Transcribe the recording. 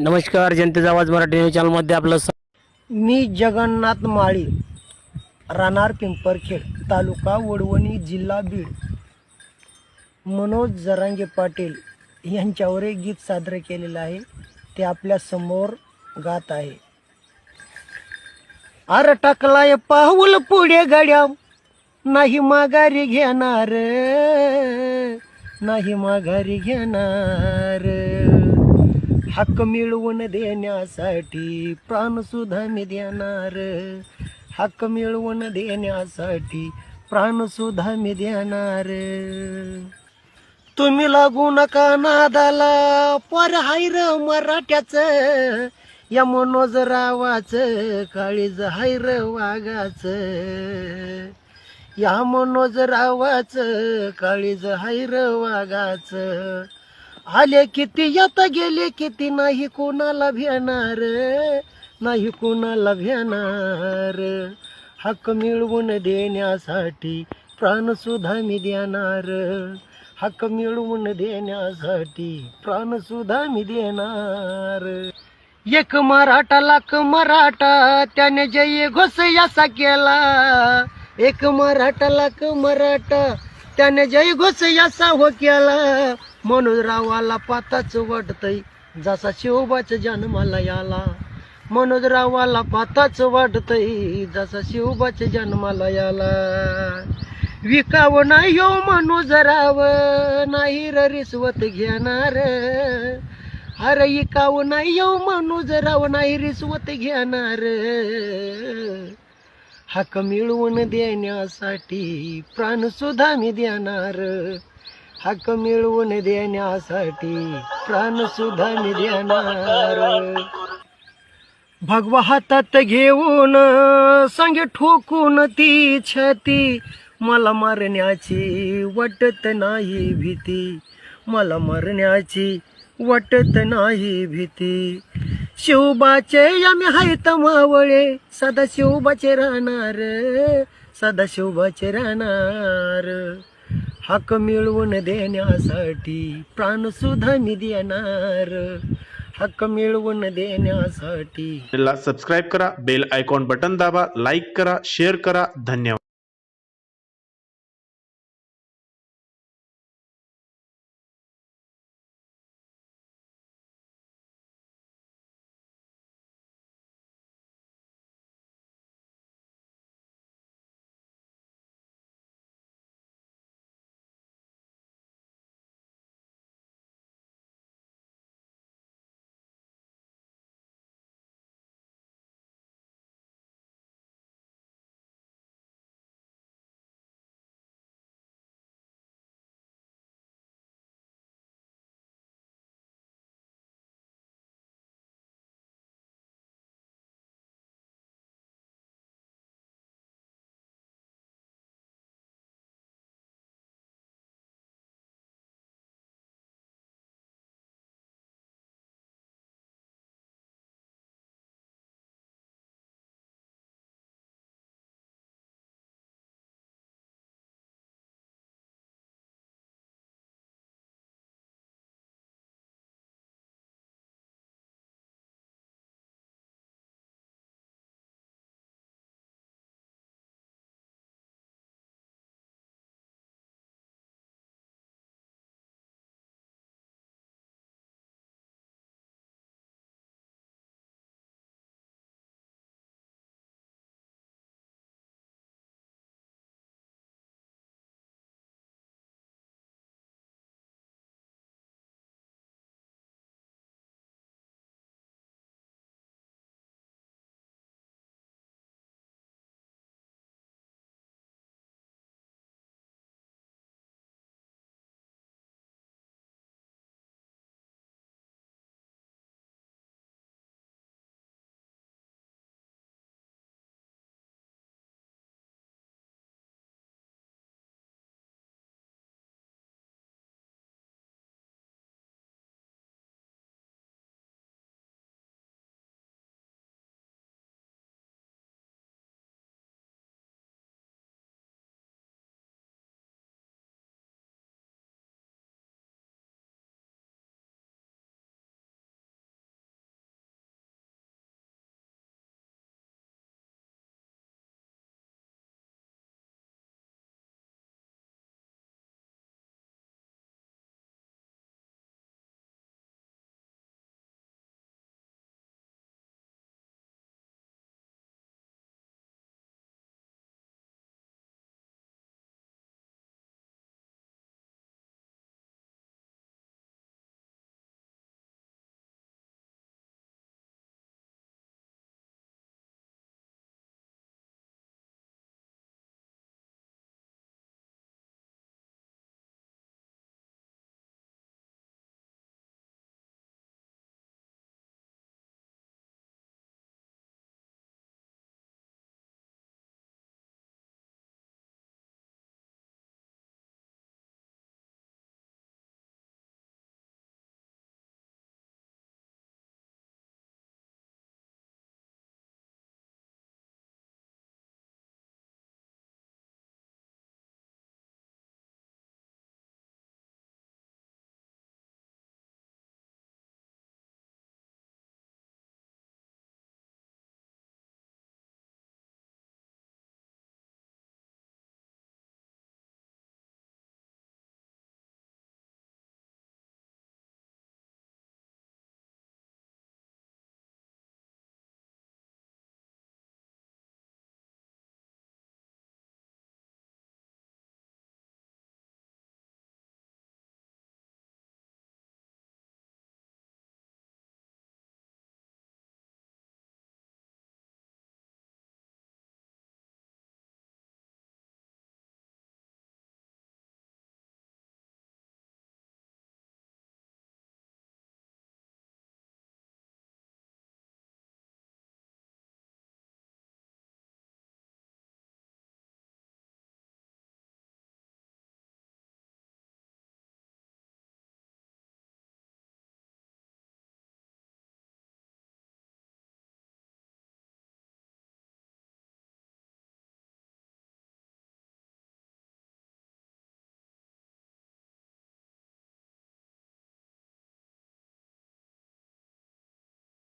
नमस्कार जनतेचा आवाज मराठी न्यूज चॅनलमध्ये आपलं मी जगन्नाथ माळी राहणार पिंपरखेड तालुका वडवणी जिल्हा बीड. मनोज जरांगे पाटील यांच्यावर एक गीत सादर केलेलं आहे. ते आपल्यासमोर गात आहे. अर टाकलाय पाऊल पुढे गड्या नाही माघारी घेणार नाही माघारी घेणार. हक्क मिळवून देण्यासाठी प्राणसुद्धा मी देणार. हक्क मिळवून देण्यासाठी प्राणसुद्धा मी देणार. तुम्ही लागू नका नादाला पर हायर मराठ्याच या मनोज रावाच काळीज हायर वाघाच. या मनोज रावाच काळीज हायर वाघाच. आले किती येता गेले किती नाही कोणाला भेणार नाही कोणाला भेणार. हक्क मिळवून देण्यासाठी प्राण सुद्धा मी देणार. हक्क मिळवून देण्यासाठी प्राण सुद्धा मी देणार. एक मराठा लाख मराठा त्याने जय घोष यासा केला. एक मराठा लाख मराठा त्याने जय घोष यासा हो केला. म्हणून रावाला पाताच वाटतय जसा शिवबाच जन्माला याला. मनोज रावाला पाताच वाटतय जसा शिवबाच जन्माला याला. विकाव नाही हो मनोज राव नाही र रिसवत घेणार. अरे इकाव नाही हो मनोज राव नाही रिसवत घेणार. हाक मिळवून देण्यासाठी प्राण सुद्धा मी देणार. हाक मिळवून देण्यासाठी प्राण सुद्धा मी देणार. भगवा हातात घेऊन सांगे ठोकून ती छाती. मला मारण्याची वाटत नाही भीती. मला मरण्याची वाटत नाही भीती. शिवबाचे आम्ही हायत मावळे. सदा शिवबाचे राहणार सदा शिवबाचे राहणार. हक मिळवून देण्यासाठी प्राण सुद्धा मी देणार. हक्क मिळवून देण्यासाठी. ला सबस्क्राईब करा बेल आयकॉन बटन दाबा लाईक करा शेअर करा. धन्यवाद.